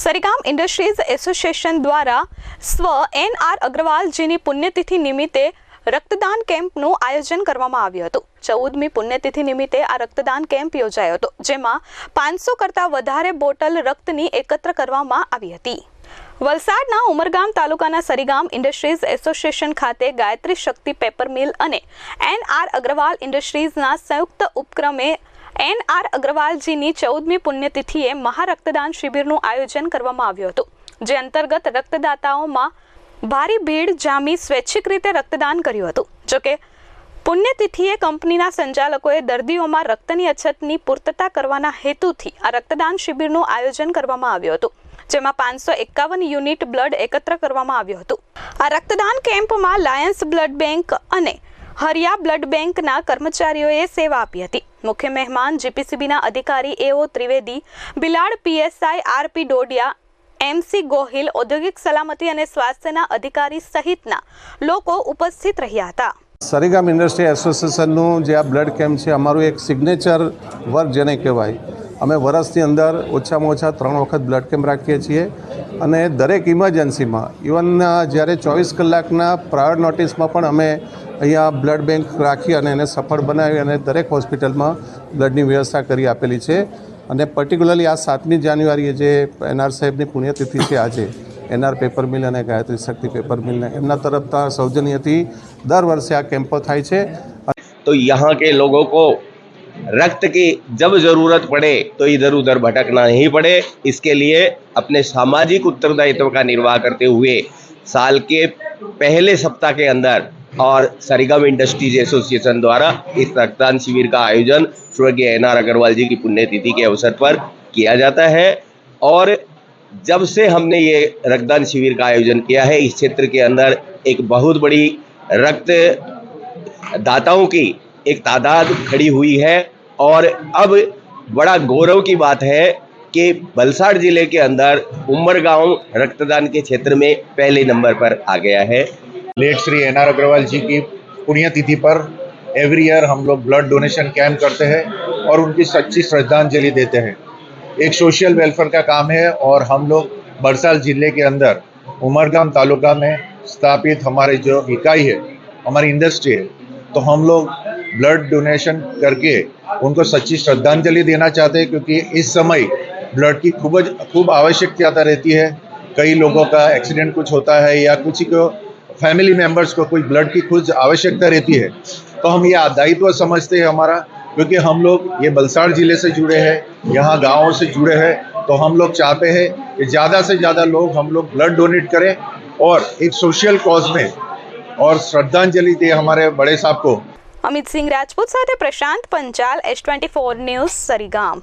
સરિગામ industries association દ્વારા સ્વ N R અગ્રવાલજીની પુણ્યતિથિ નિમિત્તે રક્તદાન કેમ્પનું આયોજન કરવામાં આવ્યું હતું. ચૌદમી પુણ્યતિથિ નિમિત્તે આ રક્તદાન કેમ્પ યોજાયો હતો, જેમાં પાંચસો કરતાં વધારે બોટલ રક્તની એકત્ર કરવામાં આવી હતી. વલસાડના ઉમરગામ તાલુકાના સરીગામ ઇન્ડસ્ટ્રીઝ એસોસિએશન ખાતે ગાયત્રી શક્તિ પેપર મિલ અને એન આર અગ્રવાલ ઇન્ડસ્ટ્રીઝના સંયુક્ત ઉપક્રમે એન આર અગ્રવાલજીની ચૌદમી પુણ્યતિથિએ મહારક્તદાન શિબિરનું આયોજન કરવામાં આવ્યું હતું, જે અંતર્ગત રક્તદાતાઓમાં ભારી ભીડ જામી સ્વૈચ્છિક રીતે રક્તદાન કર્યું હતું. જોકે, પુણ્યતિથિએ કંપનીના સંચાલકોએ દર્દીઓમાં રક્તની અછતની પૂર્તતા કરવાના હેતુથી આ રક્તદાન શિબિરનું આયોજન કરવામાં આવ્યું હતું, જેમાં પાંચસો એકાવન યુનિટ બ્લડ એકત્ર કરવામાં આવ્યું હતું. આ રક્તદાન કેમ્પમાં લાયન્સ બ્લડ બેંક અને હરિયા બ્લડ બેંકના કર્મચારીઓએ સેવા આપી હતી. મુખ્ય મહેમાન જીપીસીબીના અધિકારી AO Trivedi, Bhilad PSI RP Dodiya, MC Gohil, ઔદ્યોગિક સલામતી અને સ્વાસ્થ્યના અધિકારી સહિતના લોકો ઉપસ્થિત રહ્યા હતા. સરીગામ ઇન્ડસ્ટ્રી એસોસિએશનનું જે આ બ્લડ કેમ્પ છે, અમારું એક સિગ્નેચર વર્ક જેને કહેવાય અમે વર્ષની અંદર ઓછામાં ઓછા ત્રણ વખત બ્લડ કેમ્પ રાખીએ છીએ અને દરેક ઇમરજન્સીમાં ઇવન જ્યારે ચોવીસ કલાકના પ્રાયર નોટિસમાં પણ અમે અહીંયા બ્લડ બેંક રાખી અને એને સફળ બનાવી અને દરેક હોસ્પિટલમાં બ્લડની વ્યવસ્થા કરી આપેલી છે. અને પર્ટિક્યુલરલી આ સાતમી જાન્યુઆરીએ જે એનઆર સાહેબની પુણ્યતિથિ છે આજે એનઆર પેપર મિલ અને ગાયત્રી શક્તિ પેપર મિલને એમના તરફતા સૌજન્યથી દર વર્ષે આ કેમ્પો થાય છે. તો યહાં કે લોકો કો रक्त की जब ज़रूरत पड़े तो इधर उधर भटकना नहीं पड़े। इसके लिए अपने सामाजिक उत्तरदायित्व का निर्वाह करते हुए साल के पहले सप्ताह के अंदर और सरिगम इंडस्ट्रीज़ एसोसिएशन द्वारा इस रक्तदान शिविर का आयोजन स्वर्गीय एन आर अग्रवाल जी की पुण्यतिथि के अवसर पर किया जाता है। और जब से हमने ये रक्तदान शिविर का आयोजन किया है, इस क्षेत्र के अंदर एक बहुत बड़ी रक्त दाताओं की एक तादाद खड़ी हुई है। और अब बड़ा गौरव की बात है कि बलसाड़ ज़िले के अंदर उमरगांव रक्तदान के क्षेत्र में पहले नंबर पर आ गया है। Late Shri N R Agarwal ji की पुण्यतिथि पर एवरी ईयर हम लोग ब्लड डोनेशन कैंप करते हैं और उनकी सच्ची श्रद्धांजलि देते हैं। एक सोशल वेलफेयर का काम है और हम लोग बरसाल ज़िले के अंदर उमरगाम तालुका में स्थापित हमारे जो इकाई है, हमारी इंडस्ट्री है तो हम लोग ब्लड डोनेशन करके उनको सच्ची श्रद्धांजलि देना चाहते हैं, क्योंकि इस समय ब्लड की खूब खूब आवश्यकता रहती है। कई लोगों का एक्सीडेंट कुछ होता है या किसी को फैमिली मेंबर्स को कोई ब्लड की खुद आवश्यकता रहती है। तो हम ये दायित्व समझते हैं हमारा, क्योंकि हम लोग ये बलसाड़ ज़िले से जुड़े हैं, यहाँ गाँवों से जुड़े हैं तो हम लोग चाहते हैं कि ज़्यादा से ज़्यादा लोग हम लोग ब्लड डोनेट करें और एक सोशल कॉज में और श्रद्धांजलि दे हमारे बड़े साहब को। અમિત સિંહ રાજપૂત સાથે Prashant Panchal S twenty four news Sarigam.